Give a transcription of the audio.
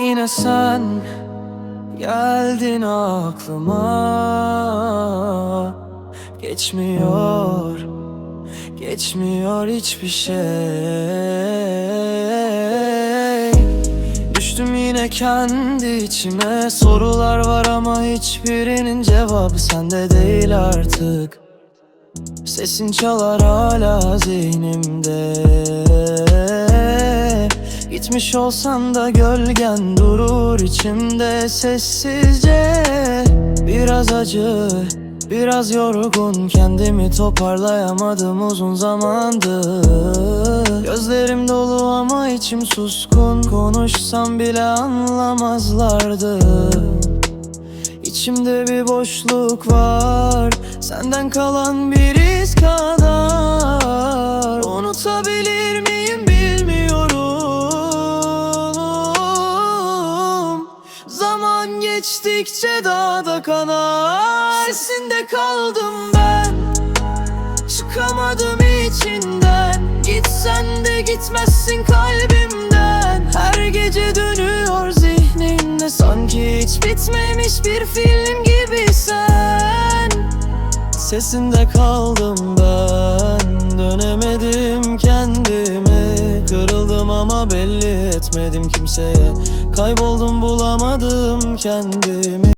Yine sen geldin aklıma. Geçmiyor, geçmiyor hiçbir şey. Düştüm yine kendi içime. Sorular var ama hiçbirinin cevabı sende değil artık. Sesin çalar hala zihnimde. Gitmiş olsan da gölgen durur içimde sessizce. Biraz acı, biraz yorgun Kendimi toparlayamadım uzun zamandır. Gözlerim dolu ama içim suskun Konuşsam bile anlamazlardı İçimde bir boşluk var. Senden kalan bir iz kadar. Unutabilir miyim bilmiyorum. Zaman geçtikçe daha da kanar. Sesinde kaldım ben. Çıkamadım içinden. Gitsen de gitmezsin kalbimden bitmemiş bir film gibi sen. Sesinde kaldım ben Dönemedim kendime. Kırıldım ama belli etmedim kimseye. Kayboldum bulamadım kendimi